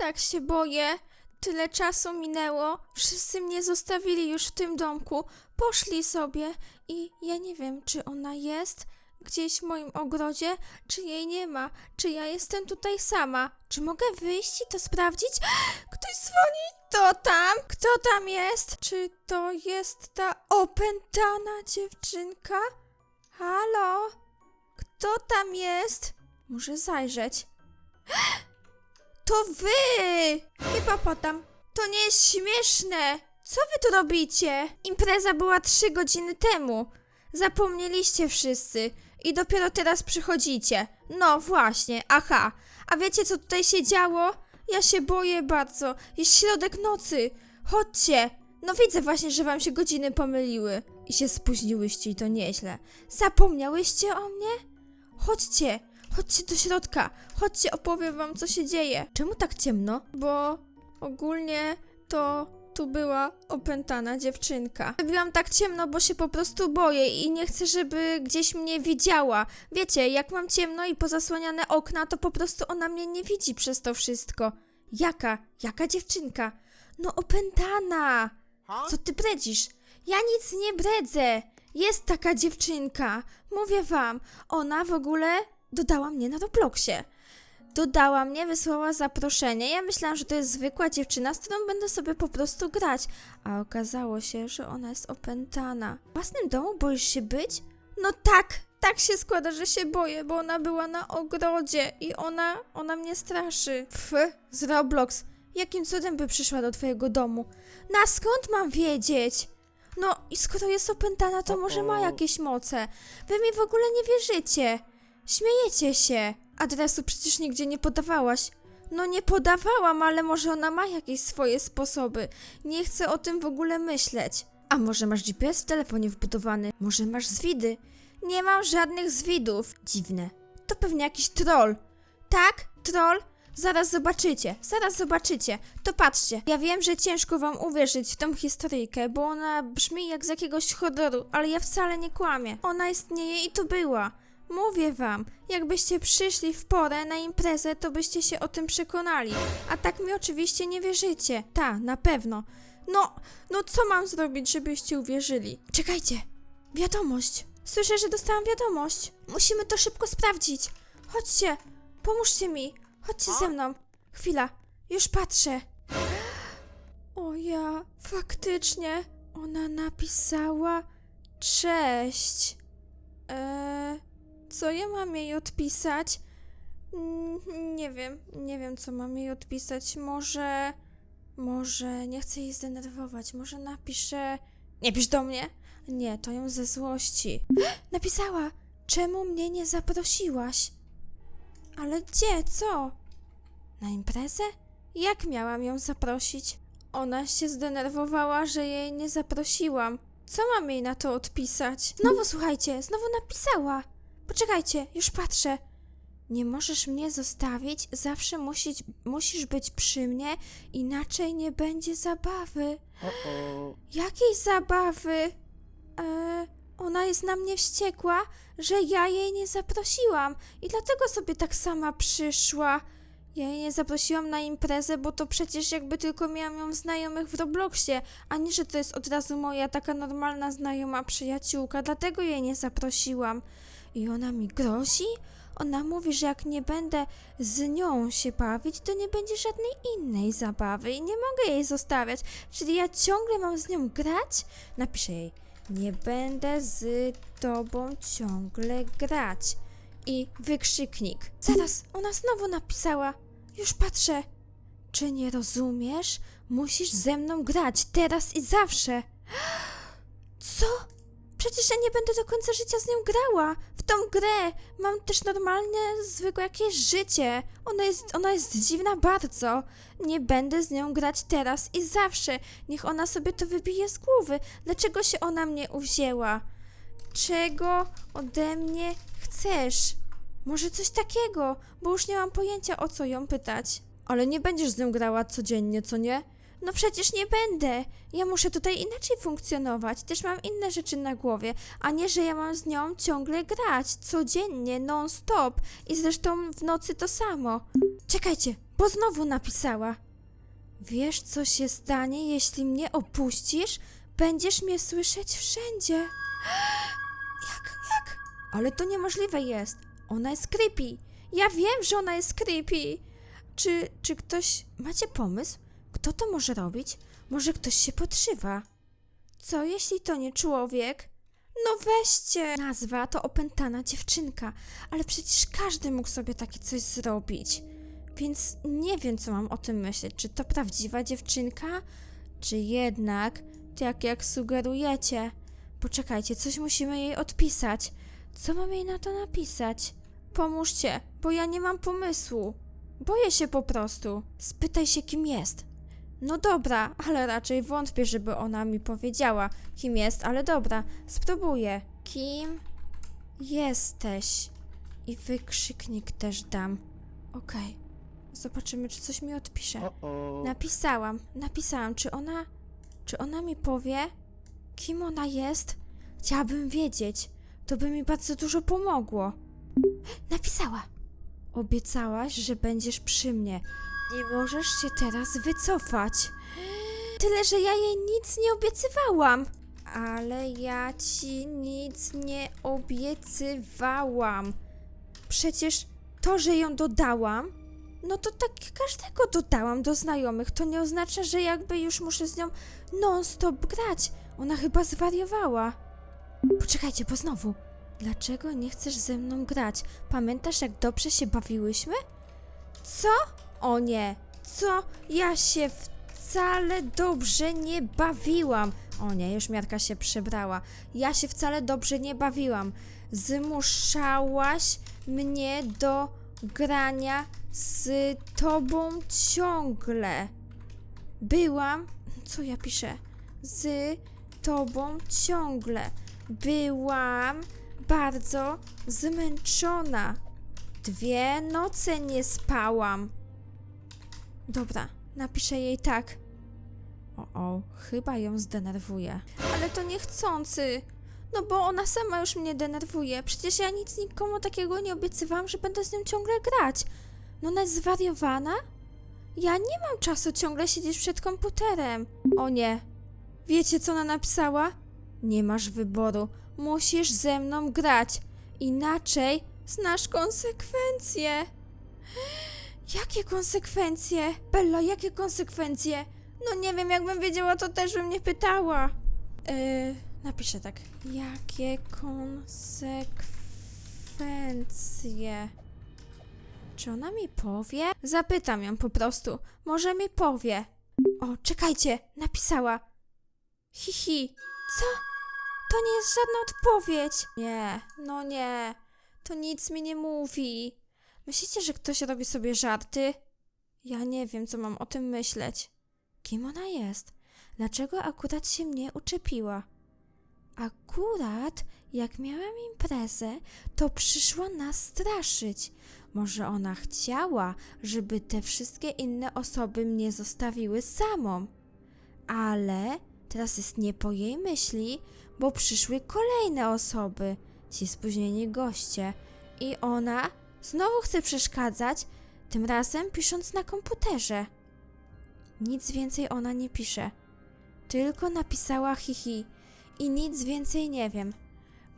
Tak się boję. Tyle czasu minęło. Wszyscy mnie zostawili już w tym domku. Poszli sobie i ja nie wiem, czy ona jest gdzieś w moim ogrodzie, czy jej nie ma. Czy ja jestem tutaj sama. Czy mogę wyjść i to sprawdzić? Ktoś dzwoni. Kto tam? Kto tam jest? Czy to jest ta opętana dziewczynka? Halo? Kto tam jest? Muszę zajrzeć. To wy! Hipopotam, to nie jest śmieszne! Co wy tu robicie? Impreza była trzy godziny temu. Zapomnieliście wszyscy i dopiero teraz przychodzicie. No właśnie, aha. A wiecie co tutaj się działo? Ja się boję bardzo. Jest środek nocy. Chodźcie. No widzę właśnie, że wam się godziny pomyliły. I się spóźniłyście i to nieźle. Zapomniałyście o mnie? Chodźcie, chodźcie do środka. Chodźcie, opowiem wam, co się dzieje. Czemu tak ciemno? Bo ogólnie to tu była opętana dziewczynka. Zrobiłam tak ciemno, bo się po prostu boję i nie chcę, żeby gdzieś mnie widziała. Wiecie, jak mam ciemno i pozasłaniane okna, to po prostu ona mnie nie widzi przez to wszystko. Jaka? Jaka dziewczynka? No opętana! Co ty bredzisz? Ja nic nie bredzę. Jest taka dziewczynka. Mówię wam, ona w ogóle dodała mnie na Robloxie. Dodała mnie, wysłała zaproszenie. Ja myślałam, że to jest zwykła dziewczyna, z którą będę sobie po prostu grać. A okazało się, że ona jest opętana. W własnym domu boisz się być? No tak, tak się składa, że się boję, bo ona była na ogrodzie i ona, ona mnie straszy. Pf, z Roblox. Jakim cudem by przyszła do twojego domu? Na skąd mam wiedzieć? No i skoro jest opętana, to może ma jakieś moce. Wy mi w ogóle nie wierzycie. Śmiejecie się. Adresu przecież nigdzie nie podawałaś. No nie podawałam, ale może ona ma jakieś swoje sposoby. Nie chcę o tym w ogóle myśleć. A może masz GPS w telefonie wbudowany? Może masz zwidy? Nie mam żadnych zwidów. Dziwne. To pewnie jakiś troll. Tak? Troll? Zaraz zobaczycie, zaraz zobaczycie. To patrzcie, ja wiem, że ciężko wam uwierzyć w tą historyjkę, bo ona brzmi jak z jakiegoś horroru, ale ja wcale nie kłamię. Ona istnieje i to była. Mówię wam, jakbyście przyszli w porę na imprezę, to byście się o tym przekonali. A tak mi oczywiście nie wierzycie. Ta, na pewno. No, no co mam zrobić, żebyście uwierzyli? Czekajcie, wiadomość. Słyszę, że dostałam wiadomość. Musimy to szybko sprawdzić. Chodźcie, pomóżcie mi. Chodźcie ze mną. Chwila, już patrzę. O ja, faktycznie, ona napisała cześć. Eee, co ja mam jej odpisać? Mm, Nie wiem, nie wiem co mam jej odpisać. Może, może nie chcę jej zdenerwować. Może napiszę. Nie pisz do mnie? Nie, to ją ze złości. Napisała, czemu mnie nie zaprosiłaś? Ale gdzie, co? Na imprezę? Jak miałam ją zaprosić? Ona się zdenerwowała, że jej nie zaprosiłam. Co mam jej na to odpisać? Znowu słuchajcie, znowu napisała. Poczekajcie, już patrzę. Nie możesz mnie zostawić, zawsze musisz, musisz być przy mnie, inaczej nie będzie zabawy. Jakiej zabawy? Eee, ona jest na mnie wściekła, że ja jej nie zaprosiłam i dlatego sobie tak sama przyszła. Ja jej nie zaprosiłam na imprezę, bo to przecież jakby tylko miałam ją w znajomych w Robloxie, a nie, że to jest od razu moja taka normalna znajoma przyjaciółka, dlatego jej nie zaprosiłam. I ona mi grozi? Ona mówi, że jak nie będę z nią się bawić, to nie będzie żadnej innej zabawy i nie mogę jej zostawiać. Czyli ja ciągle mam z nią grać? Napiszę jej, nie będę z tobą ciągle grać. I wykrzyknik. Zaraz, ona znowu napisała. Już patrzę. Czy nie rozumiesz? Musisz ze mną grać teraz i zawsze. Co? Przecież ja nie będę do końca życia z nią grała. W tą grę mam też normalne, zwykłe jakieś życie. Ona jest, ona jest dziwna bardzo. Nie będę z nią grać teraz i zawsze. Niech ona sobie to wybije z głowy. Dlaczego się ona mnie uwzięła? Czego ode mnie chcesz? Może coś takiego, bo już nie mam pojęcia o co ją pytać. Ale nie będziesz z nią grała codziennie, co nie? No przecież nie będę. Ja muszę tutaj inaczej funkcjonować. Też mam inne rzeczy na głowie, a nie, że ja mam z nią ciągle grać. Codziennie, non-stop. I zresztą w nocy to samo. Czekajcie, bo znowu napisała. Wiesz, co się stanie, jeśli mnie opuścisz? Będziesz mnie słyszeć wszędzie. Jak, jak? Ale to niemożliwe jest. Ona jest creepy. Ja wiem, że ona jest creepy. Czy, czy ktoś... Macie pomysł? Kto to może robić? Może ktoś się podszywa? Co, jeśli to nie człowiek? No weźcie! Nazwa to opętana dziewczynka, ale przecież każdy mógł sobie takie coś zrobić. Więc nie wiem, co mam o tym myśleć. Czy to prawdziwa dziewczynka? Czy jednak, tak jak sugerujecie? Poczekajcie, coś musimy jej odpisać. Co mam jej na to napisać? Pomóżcie, bo ja nie mam pomysłu. Boję się po prostu. Spytaj się, kim jest. No dobra, ale raczej wątpię, żeby ona mi powiedziała, kim jest, ale dobra, spróbuję. Kim jesteś? I wykrzyknik też dam. Okej. Zobaczymy, czy coś mi odpisze. Napisałam, napisałam, czy ona, czy ona mi powie, kim ona jest? Chciałabym wiedzieć. To by mi bardzo dużo pomogło. Napisała. Obiecałaś, że będziesz przy mnie. Nie możesz się teraz wycofać. Tyle, że ja jej nic nie obiecywałam. Ale ja ci nic nie obiecywałam. Przecież to, że ją dodałam, no to tak każdego dodałam do znajomych. To nie oznacza, że jakby już muszę z nią non-stop grać. Ona chyba zwariowała. Poczekajcie, bo znowu. Dlaczego nie chcesz ze mną grać? Pamiętasz, jak dobrze się bawiłyśmy? Co? O nie. Co? Ja się wcale dobrze nie bawiłam. O nie, już miarka się przebrała. Ja się wcale dobrze nie bawiłam. Zmuszałaś mnie do grania z tobą ciągle. Byłam. Co ja piszę? Z tobą ciągle. Byłam bardzo zmęczona. Dwie noce nie spałam. Dobra, napiszę jej tak. O, o, chyba ją zdenerwuję. Ale to niechcący. No bo ona sama już mnie denerwuje. Przecież ja nic nikomu takiego nie obiecywałam, że będę z nią ciągle grać. No ona jest zwariowana? Ja nie mam czasu ciągle siedzieć przed komputerem. O nie. Wiecie, co ona napisała? Nie masz wyboru. Musisz ze mną grać. Inaczej znasz konsekwencje. Jakie konsekwencje? Bella, jakie konsekwencje? No nie wiem, jakbym wiedziała, to też bym nie pytała. Yy, napiszę tak. Jakie konsekwencje? Czy ona mi powie? Zapytam ją po prostu. Może mi powie. O, czekajcie, napisała. Hihi. Co? To nie jest żadna odpowiedź. Nie, no nie. To nic mi nie mówi. Myślicie, że ktoś robi sobie żarty? Ja nie wiem, co mam o tym myśleć. Kim ona jest? Dlaczego akurat się mnie uczepiła? Akurat jak miałam imprezę, to przyszła nas straszyć. Może ona chciała, żeby te wszystkie inne osoby mnie zostawiły samą. Ale teraz jest nie po jej myśli, bo przyszły kolejne osoby, ci spóźnieni goście. I ona znowu chce przeszkadzać, tym razem pisząc na komputerze. Nic więcej ona nie pisze. Tylko napisała hihi i nic więcej nie wiem.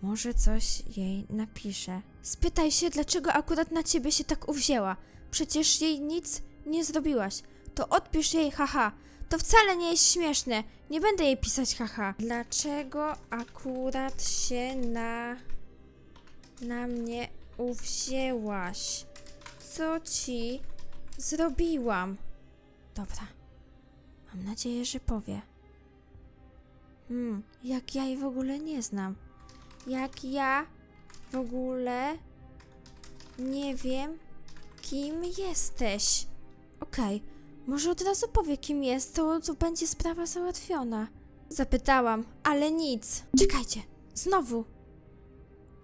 Może coś jej napiszę. Spytaj się, dlaczego akurat na ciebie się tak uwzięła. Przecież jej nic nie zrobiłaś. To odpisz jej haha. To wcale nie jest śmieszne. Nie będę jej pisać haha. Dlaczego akurat się na na mnie uwzięłaś? Co ci zrobiłam? Dobra. Mam nadzieję, że powie. Hmm, jak ja jej w ogóle nie znam. Jak ja w ogóle nie wiem, kim jesteś. Okej, może od razu powie, kim jest, to, to będzie sprawa załatwiona. Zapytałam, ale nic. Czekajcie, znowu.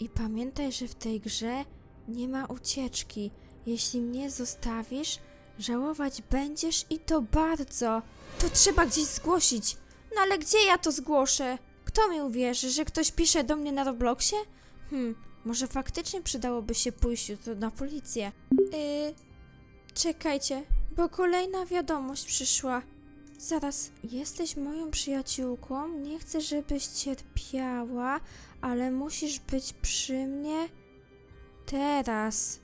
I pamiętaj, że w tej grze nie ma ucieczki. Jeśli mnie zostawisz, żałować będziesz i to bardzo. To trzeba gdzieś zgłosić. No ale gdzie ja to zgłoszę? Kto mi uwierzy, że ktoś pisze do mnie na Robloxie? Hmm, może faktycznie przydałoby się pójść jutro na policję. Yy, czekajcie, bo kolejna wiadomość przyszła. Zaraz, jesteś moją przyjaciółką, nie chcę, żebyś cierpiała, ale musisz być przy mnie teraz.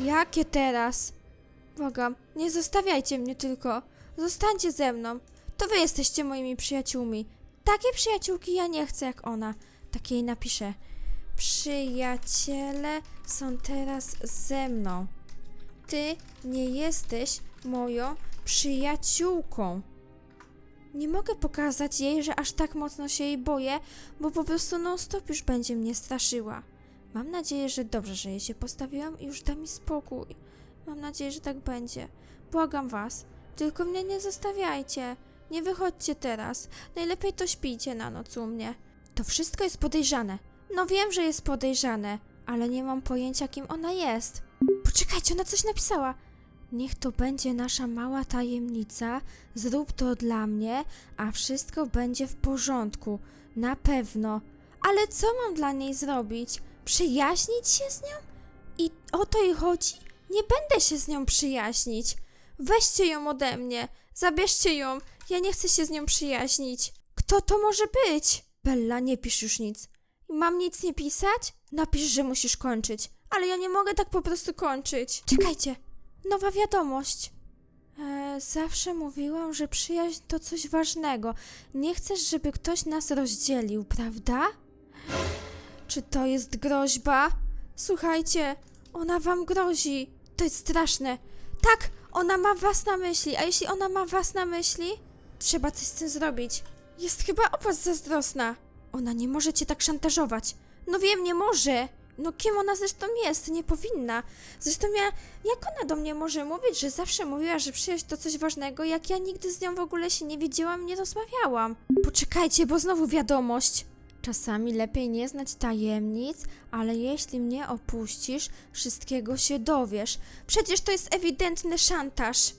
Jakie teraz? Błagam, nie zostawiajcie mnie tylko. Zostańcie ze mną. To wy jesteście moimi przyjaciółmi. Takiej przyjaciółki ja nie chcę jak ona. Takiej napiszę. Przyjaciele są teraz ze mną. Ty nie jesteś moją przyjaciółką. Nie mogę pokazać jej, że aż tak mocno się jej boję, bo po prostu non-stop już będzie mnie straszyła. Mam nadzieję, że dobrze, że jej się postawiłam i już da mi spokój. Mam nadzieję, że tak będzie. Błagam was, tylko mnie nie zostawiajcie. Nie wychodźcie teraz. Najlepiej to śpijcie na noc u mnie. To wszystko jest podejrzane. No wiem, że jest podejrzane, ale nie mam pojęcia, kim ona jest. Poczekajcie, ona coś napisała. Niech to będzie nasza mała tajemnica, zrób to dla mnie, a wszystko będzie w porządku. Na pewno. Ale co mam dla niej zrobić? Przyjaźnić się z nią? I o to jej chodzi? Nie będę się z nią przyjaźnić. Weźcie ją ode mnie. Zabierzcie ją. Ja nie chcę się z nią przyjaźnić. Kto to może być? Bella, nie pisz już nic. Mam nic nie pisać? Napisz, że musisz kończyć. Ale ja nie mogę tak po prostu kończyć. Czekajcie. Nowa wiadomość. E, zawsze mówiłam, że przyjaźń to coś ważnego. Nie chcesz, żeby ktoś nas rozdzielił, prawda? Czy to jest groźba? Słuchajcie, ona wam grozi. To jest straszne. Tak, ona ma was na myśli, a jeśli ona ma was na myśli, trzeba coś z tym zrobić. Jest chyba o was zazdrosna. Ona nie może cię tak szantażować. No wiem, nie może. No kim ona zresztą jest? Nie powinna. Zresztą ja, jak ona do mnie może mówić, że zawsze mówiła, że przyjaźń to coś ważnego, jak ja nigdy z nią w ogóle się nie widziałam, nie rozmawiałam. Poczekajcie, bo znowu wiadomość. Czasami lepiej nie znać tajemnic, ale jeśli mnie opuścisz, wszystkiego się dowiesz. Przecież to jest ewidentny szantaż.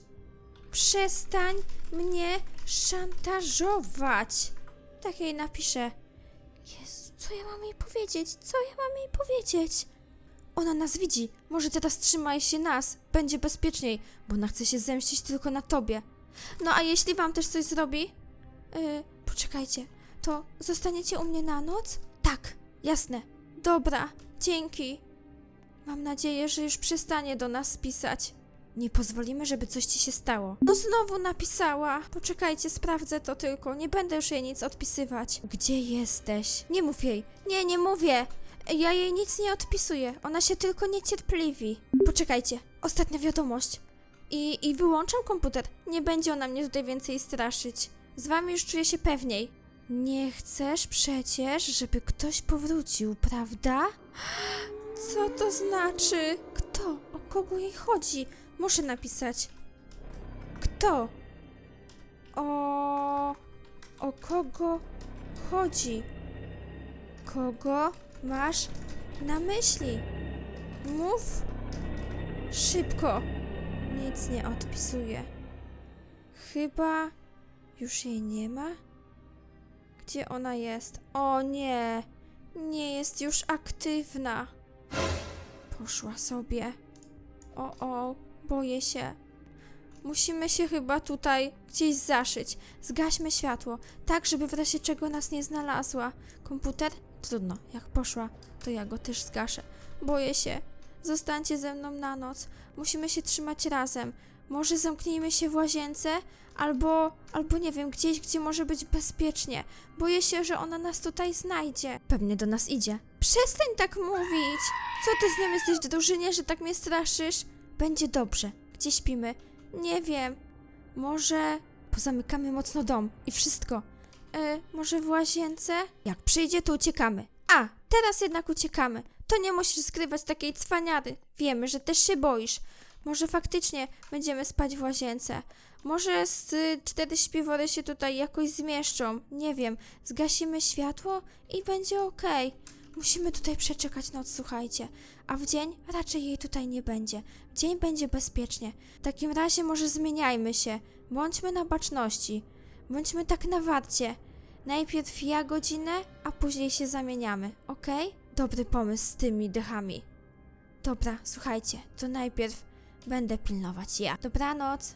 Przestań mnie szantażować. Tak jej napiszę. Co ja mam jej powiedzieć? Co ja mam jej powiedzieć? Ona nas widzi. Może teraz trzymaj się nas. Będzie bezpieczniej, bo ona chce się zemścić tylko na tobie. No a jeśli wam też coś zrobi? Yy, poczekajcie. To zostaniecie u mnie na noc? Tak, jasne. Dobra, dzięki. Mam nadzieję, że już przestanie do nas pisać. Nie pozwolimy, żeby coś ci się stało. No znowu napisała. Poczekajcie, sprawdzę to tylko. Nie będę już jej nic odpisywać. Gdzie jesteś? Nie mów jej. Nie, nie mówię. Ja jej nic nie odpisuję. Ona się tylko niecierpliwi. Poczekajcie. Ostatnia wiadomość. I, I wyłączam komputer. Nie będzie ona mnie tutaj więcej straszyć. Z wami już czuję się pewniej. Nie chcesz przecież, żeby ktoś powrócił, prawda? Co to znaczy? Kto? O kogo jej chodzi? Muszę napisać. Kto? O. O kogo chodzi? Kogo masz na myśli? Mów szybko. Nic nie odpisuję. Chyba już jej nie ma? Gdzie ona jest? O nie, nie jest już aktywna. Poszła sobie. O, o, boję się. Musimy się chyba tutaj gdzieś zaszyć. Zgaśmy światło, tak żeby w razie czego nas nie znalazła. Komputer? Trudno, jak poszła, to ja go też zgaszę. Boję się. Zostańcie ze mną na noc. Musimy się trzymać razem. Może zamknijmy się w łazience, albo, albo nie wiem, gdzieś, gdzie może być bezpiecznie. Boję się, że ona nas tutaj znajdzie. Pewnie do nas idzie. Przestań tak mówić! Co ty z nią jesteś drużynie, że tak mnie straszysz? Będzie dobrze. Gdzie śpimy? Nie wiem. Może pozamykamy mocno dom i wszystko. E, może w łazience? Jak przyjdzie, to uciekamy. A, teraz jednak uciekamy. To nie musisz skrywać takiej cwaniary. Wiemy, że też się boisz. Może faktycznie będziemy spać w łazience. Może z y, cztery śpiwory się tutaj jakoś zmieszczą. Nie wiem. Zgasimy światło i będzie okej. Musimy tutaj przeczekać noc, słuchajcie. A w dzień raczej jej tutaj nie będzie. W dzień będzie bezpiecznie. W takim razie może zmieniajmy się. Bądźmy na baczności. Bądźmy tak na warcie. Najpierw ja godzinę, a później się zamieniamy, okej? Dobry pomysł z tymi dechami. Dobra, słuchajcie, to najpierw będę pilnować ja. Dobranoc.